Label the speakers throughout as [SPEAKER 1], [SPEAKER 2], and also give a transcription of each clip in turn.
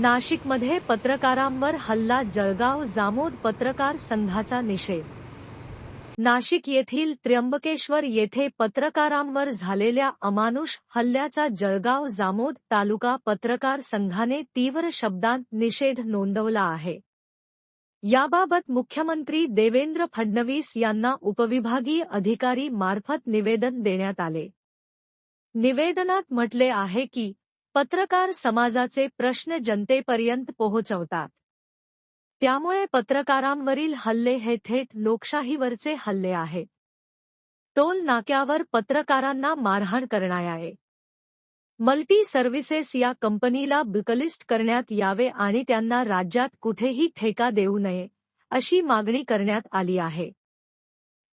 [SPEAKER 1] नाशिकमध्ये पत्रकारांवर हल्ला जळगाव जामोद पत्रकार संघाचा निषेध. नाशिक येथील त्र्यंबकेश्वर येथे पत्रकारांवर झालेल्या अमानुष हल्ल्याचा जळगाव जामोद तालुका पत्रकार संघाने तीव्र शब्दांत निषेध नोंदवला आहे. याबाबत मुख्यमंत्री देवेंद्र फडणवीस यांना उपविभागीय अधिकारी मार्फत निवेदन देण्यात आले. निवेदनात म्हटले आहे की पत्रकार समाजाचे प्रश्न जनतेपर्यंत पोहोचवतात. त्यामुळे पत्रकारांवरील हल्ले हे थेट लोकशाहीवरचे हल्ले आहेत टोल नाक्यावर पत्रकारांना मारहाण आहे मल्टी सर्व्हिसेस या कंपनीला ब्लकलिस्ट करण्यात यावे आणि त्यांना राज्यात कुठेही ठेका देऊ नये अशी मागणी करण्यात आली आहे.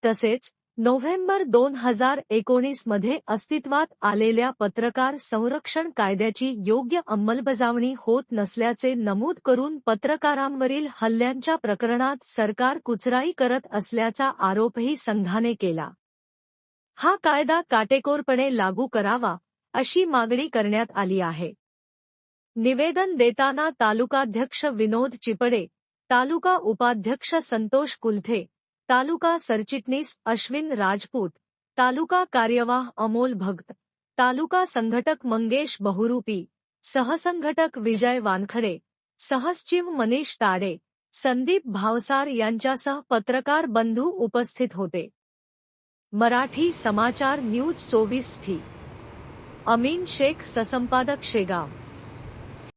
[SPEAKER 1] तसेच नोव्हेंबर दोन हजार एकोणीसमध्ये अस्तित्वात आलेल्या पत्रकार संरक्षण कायद्याची योग्य अंमलबजावणी होत नसल्याचे नमूद करून पत्रकारांवरील हल्ल्यांच्या प्रकरणात सरकार कुचराई करत असल्याचा आरोपही संघाने केला. हा कायदा काटेकोरपणे लागू करावा अशी मागणी करण्यात आली आहे. निवेदन देताना तालुकाध्यक्ष विनोद चिपडे तालुका उपाध्यक्ष संतोष कुलथे तालुका सरचिटणीस अश्विन राजपूत, तालुका कार्यवाह अमोल भगत, तालुका संघटक मंगेश बहुरूपी, सहसंघटक विजय वानखडे, सहसचिव मनीष ताडे, संदीप भावसार यांच्यासह पत्रकार बंधू उपस्थित होते. मराठी समाचार न्यूज़ चोवीस ठी. अमीन शेख ससंपादक शेगाव.